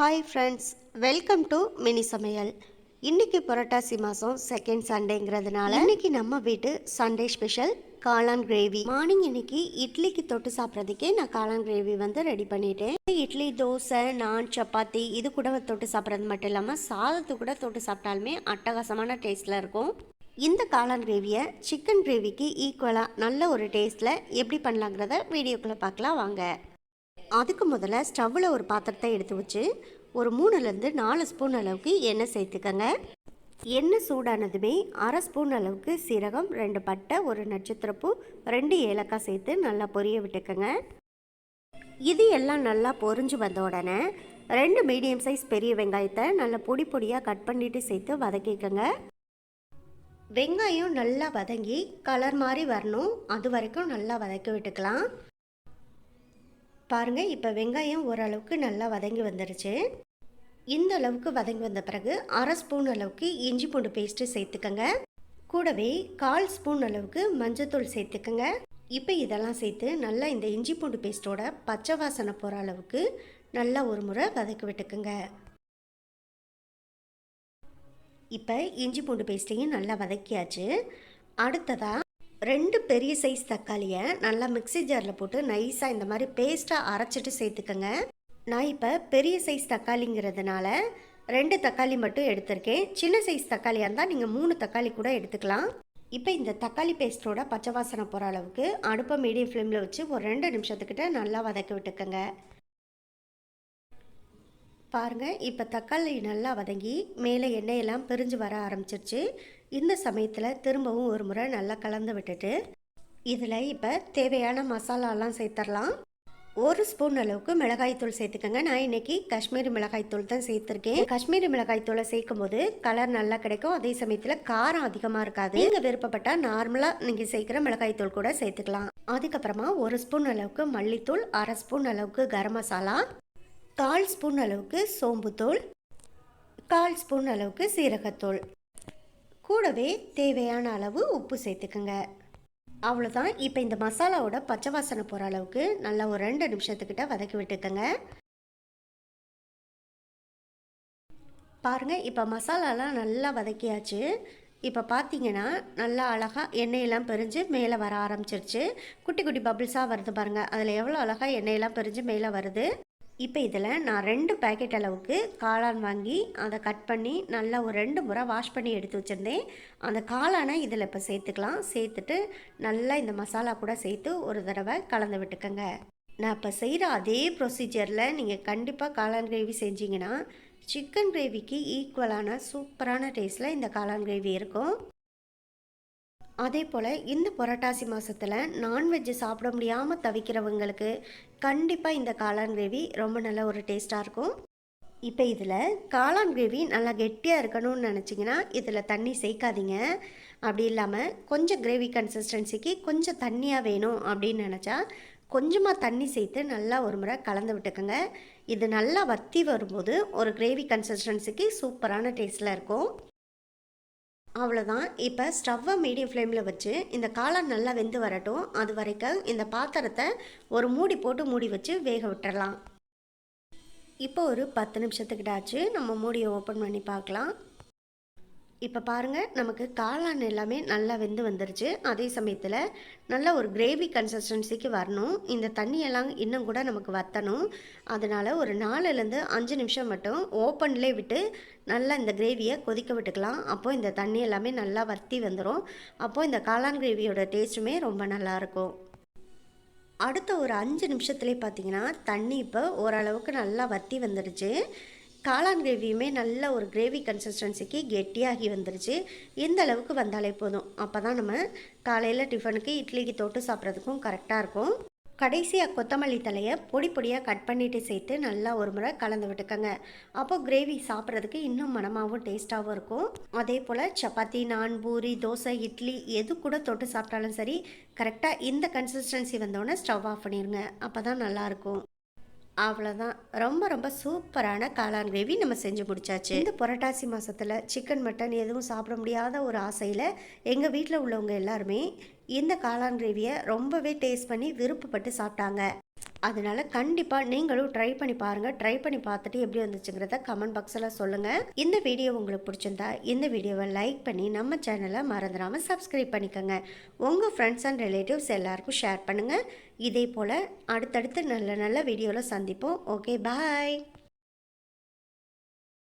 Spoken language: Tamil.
Hi friends welcome to mini சமையல் இன்னைக்கு புரட்டாசி மாதம் செகண்ட் சண்டேங்கிறதுனால இன்றைக்கி நம்ம வீட்டு சண்டே ஸ்பெஷல் காளான் கிரேவி மார்னிங் இன்னைக்கு இட்லிக்கு தொட்டு சாப்பிட்றதுக்கே நான் காளான் கிரேவி வந்து ரெடி பண்ணிட்டேன். இட்லி தோசை நான் சப்பாத்தி இது கூட தொட்டு சாப்பிட்றது மட்டும் இல்லாமல் சாதத்து கூட தொட்டு சாப்பிட்டாலுமே அட்டகாசமான டேஸ்ட்டில் இருக்கும். இந்த காளான் கிரேவியை சிக்கன் கிரேவிக்கு ஈக்குவலாக நல்ல ஒரு டேஸ்ட்டில் எப்படி பண்ணலாங்கிறத வீடியோக்குள்ளே பார்க்கலாம் வாங்க. அதுக்கு முதல்ல ஸ்டவ்வில் ஒரு பாத்திரத்தை எடுத்து வச்சு ஒரு மூணுலேருந்து நாலு ஸ்பூன் அளவுக்கு எண்ணெய் சேர்த்துக்கங்க. எண்ணெய் சூடானதுமே அரை ஸ்பூன் அளவுக்கு சீரகம் ரெண்டு பட்டை ஒரு நட்சத்திரப்பூ ரெண்டு ஏலக்காய் சேர்த்து நல்லா பொரிய விட்டுக்கோங்க. இது எல்லாம் நல்லா பொரிஞ்சு வந்த உடனே ரெண்டு மீடியம் சைஸ் பெரிய வெங்காயத்தை நல்லா பொடி பொடியாக கட் பண்ணிவிட்டு சேர்த்து வதக்கிக்கோங்க. வெங்காயம் நல்லா வதங்கி கலர் மாதிரி வரணும். அது வரைக்கும் நல்லா வதக்கி விட்டுக்கலாம். பாருங்கள் இப்போ வெங்காயம் ஓரளவுக்கு நல்லா வதங்கி வந்துடுச்சு இந்த அளவுக்கு வதங்கி வந்த பிறகு அரை ஸ்பூன் அளவுக்கு இஞ்சி பூண்டு பேஸ்ட்டு சேர்த்துக்கங்க. கூடவே கால் ஸ்பூன் அளவுக்கு மஞ்சத்தூள் சேர்த்துக்கங்க. இப்போ இதெல்லாம் சேர்த்து நல்லா இந்த இஞ்சி பூண்டு பேஸ்ட்டோட பச்சை வாசனை போகிற அளவுக்கு நல்லா ஒரு முறை வதக்கி விட்டுக்குங்க. இப்போ இஞ்சி பூண்டு பேஸ்ட்டையும் நல்லா வதக்கியாச்சு. அடுத்ததாக ரெண்டு பெரிய சைஸ் தக்காளியை நல்லா மிக்ஸி ஜாரில் போட்டு நைஸாக இந்த மாதிரி பேஸ்ட்டாக அரைச்சிட்டு சேர்த்துக்கோங்க. நான் இப்போ பெரிய சைஸ் தக்காளிங்கிறதுனால ரெண்டு தக்காளி மட்டும் எடுத்திருக்கேன். சின்ன சைஸ் தக்காளியாக இருந்தால் நீங்கள் மூணு தக்காளி கூட எடுத்துக்கலாம். இப்போ இந்த தக்காளி பேஸ்ட்டோட பச்சை வாசனை போகிற அளவுக்கு அடுப்பை மீடியம் ஃப்ளேமில் வச்சு ஒரு ரெண்டு நிமிஷத்துக்கிட்ட நல்லா வதக்கி விட்டுக்கோங்க. பாருங்கள் இப்போ தக்காளி நல்லா வதங்கி மேலே எண்ணெயெல்லாம் பிரிஞ்சு வர ஆரம்பிச்சிருச்சு. இந்த சமயத்தில் திரும்பவும் ஒரு முறை நல்லா கலந்து விட்டுட்டு இதில் இப்போ தேவையான மசாலாலாம் சேர்த்துடலாம் ஒரு ஸ்பூன் அளவுக்கு மிளகாய்த்தூள் சேர்த்துக்கோங்க. நான் இன்னைக்கு காஷ்மீரி மிளகாய்த்தூள் தான் சேர்த்துருக்கேன். காஷ்மீரி மிளகாய்த்தூளை சேர்க்கும் போது கலர் நல்லா கிடைக்கும். அதே சமயத்தில் காரம் அதிகமாக இருக்காது. நீங்கள் விருப்பப்பட்டால் நார்மலாக நீங்கள் சேர்க்குற மிளகாய்த்தூள் கூட சேர்த்துக்கலாம். அதுக்கப்புறமா ஒரு ஸ்பூன் அளவுக்கு மல்லித்தூள் அரை ஸ்பூன் அளவுக்கு கரம் மசாலா கால் ஸ்பூன் அளவுக்கு சோம்புத்தூள் கால் ஸ்பூன் அளவுக்கு சீரகத்தூள் கூடவே தேவையான அளவு உப்பு சேர்த்துக்குங்க. அவ்வளோதான் இப்போ இந்த மசாலாவோட பச்சை வாசனை போகிற அளவுக்கு நல்லா ஒரு ரெண்டு நிமிஷத்துக்கிட்ட வதக்கி விட்டுக்கோங்க. பாருங்கள் இப்போ மசாலாலாம் நல்லா வதக்கியாச்சு. இப்போ பார்த்தீங்கன்னா நல்லா அழகாக எண்ணெயெல்லாம் பிரிஞ்சு மேலே வர ஆரம்பிச்சிருச்சு. குட்டி குட்டி பபிள்ஸாக வருது பாருங்கள் அதில் எவ்வளோ அழகாக எண்ணெயெல்லாம் பிரிஞ்சு மேலே வருது. இப்போ இதில் நான் ரெண்டு பேக்கெட் அளவுக்கு காளான் வாங்கி அதை கட் பண்ணி நல்லா ஒரு ரெண்டு முறை வாஷ் பண்ணி எடுத்து வச்சுருந்தேன். அந்த காளானை இதில் இப்போ சேர்த்துக்கலாம். சேர்த்துட்டு நல்லா இந்த மசாலா கூட சேர்த்து ஒரு தடவை கலந்து விட்டுக்கோங்க. நான் இப்போ செய்கிற அதே ப்ரொசீஜரில் நீங்கள் கண்டிப்பாக காளான் கிரேவி செஞ்சிங்கன்னா சிக்கன் கிரேவிக்கு ஈக்குவலான சூப்பரான டேஸ்ட்டில் இந்த காளான் கிரேவி இருக்கும். அதே போல் இந்த புரட்டாசி மாதத்தில் நான்வெஜ்ஜு சாப்பிட முடியாமல் தவிக்கிறவங்களுக்கு கண்டிப்பாக இந்த காளான் கிரேவி ரொம்ப நல்ல ஒரு டேஸ்ட்டாக இருக்கும். இப்போ இதில் காளான் கிரேவி நல்லா கெட்டியாக இருக்கணும்னு நினச்சிங்கன்னா இதில் தண்ணி சேர்க்காதீங்க. அப்படி இல்லாமல் கொஞ்சம் கிரேவி கன்சிஸ்டன்சிக்கு கொஞ்சம் தண்ணியாக வேணும் அப்படின்னு நினச்சா கொஞ்சமாக தண்ணி சேர்த்து நல்லா ஒரு முறை கலந்து விட்டுக்கோங்க. இது நல்லா வத்தி வரும்போது ஒரு கிரேவி கன்சிஸ்டன்சிக்கு சூப்பரான டேஸ்ட்டில் இருக்கும். அவ்வளோதான் இப்போ ஸ்டவ்வை மீடியம் ஃப்ளேமில் வச்சு இந்த காளான் நல்லா வெந்து வரட்டும். அது வரைக்கும் இந்த பாத்திரத்தை ஒரு மூடி போட்டு மூடி வச்சு வேக விட்டுறலாம். இப்போ ஒரு பத்து நிமிஷத்துக்கிட்ட ஆச்சு நம்ம மூடியை ஓப்பன் பண்ணி பார்க்கலாம். இப்போ பாருங்கள் நமக்கு காளான் எல்லாமே நல்லா வெந்து வந்துருச்சு. அதே சமயத்தில் நல்ல ஒரு கிரேவி கன்சிஸ்டன்சிக்கு வரணும். இந்த தண்ணியெல்லாம் இன்னும் கூட நமக்கு வற்றணும் அதனால் ஒரு நாலுலேருந்து அஞ்சு நிமிஷம் மட்டும் ஓப்பன்லேயே விட்டு நல்லா இந்த கிரேவியை கொதிக்க விட்டுக்கலாம். அப்போது இந்த தண்ணி எல்லாமே நல்லா வத்தி வந்துடும் அப்போது இந்த காளான் கிரேவியோட டேஸ்ட்டுமே ரொம்ப நல்லாயிருக்கும் அடுத்த ஒரு அஞ்சு நிமிஷத்துலேயே பார்த்தீங்கன்னா தண்ணி இப்போ ஓரளவுக்கு நல்லா வத்தி வந்துடுச்சு காளான் கிரேவியுமே நல்ல ஒரு கிரேவி கன்சிஸ்டன்சிக்கு கெட்டியாகி வந்துருச்சு. இந்த அளவுக்கு வந்தாலே போதும். அப்போ தான் நம்ம காலையில் டிஃபனுக்கு இட்லிக்கு தொட்டு சாப்பிட்றதுக்கும் கரெக்டாக இருக்கும். கடைசியாக கொத்தமல்லி தலையை பொடி பொடியாக கட் பண்ணிவிட்டு சேர்த்து நல்லா ஒரு முறை கலந்து விட்டுக்கோங்க. அப்போது கிரேவி சாப்பிட்றதுக்கு இன்னும் மனமாகவும் டேஸ்ட்டாகவும் இருக்கும். அதே போல் சப்பாத்தி நான் பூரி தோசை இட்லி எது கூட தொட்டு சாப்பிட்டாலும் சரி கரெக்டாக இந்த கன்சிஸ்டன்சி வந்தோடனே ஸ்டவ் ஆஃப் பண்ணிடுங்க அப்போ தான் நல்லாயிருக்கும் அவ்வளோதான் ரொம்ப ரொம்ப சூப்பரான காளான் கிரேவி நம்ம செஞ்சு முடிச்சாச்சு. இந்த புரட்டாசி மாதத்தில் சிக்கன் மட்டன் எதுவும் சாப்பிட முடியாத ஒரு ஆசையில் எங்கள் வீட்டில் உள்ளவங்க எல்லாருமே இந்த காளான் கிரேவியை ரொம்பவே டேஸ்ட் பண்ணி விருப்பப்பட்டு சாப்பிட்டாங்க. அதனால கண்டிப்பாக நீங்களும் ட்ரை பண்ணி பாருங்கள் ட்ரை பண்ணி பார்த்துட்டு எப்படி வந்துச்சுங்கிறத கமெண்ட் பாக்ஸில் சொல்லுங்கள் இந்த வீடியோ உங்களுக்கு பிடிச்சிருந்தா இந்த வீடியோவை லைக் பண்ணி நம்ம சேனலை மறந்துடாமல் சப்ஸ்கிரைப் பண்ணிக்கோங்க. உங்கள் ஃப்ரெண்ட்ஸ் அண்ட் ரிலேட்டிவ்ஸ் எல்லாருக்கும் ஷேர் பண்ணுங்கள் இதே போல் அடுத்தடுத்து நல்ல நல்ல வீடியோவில் சந்திப்போம். Okay bye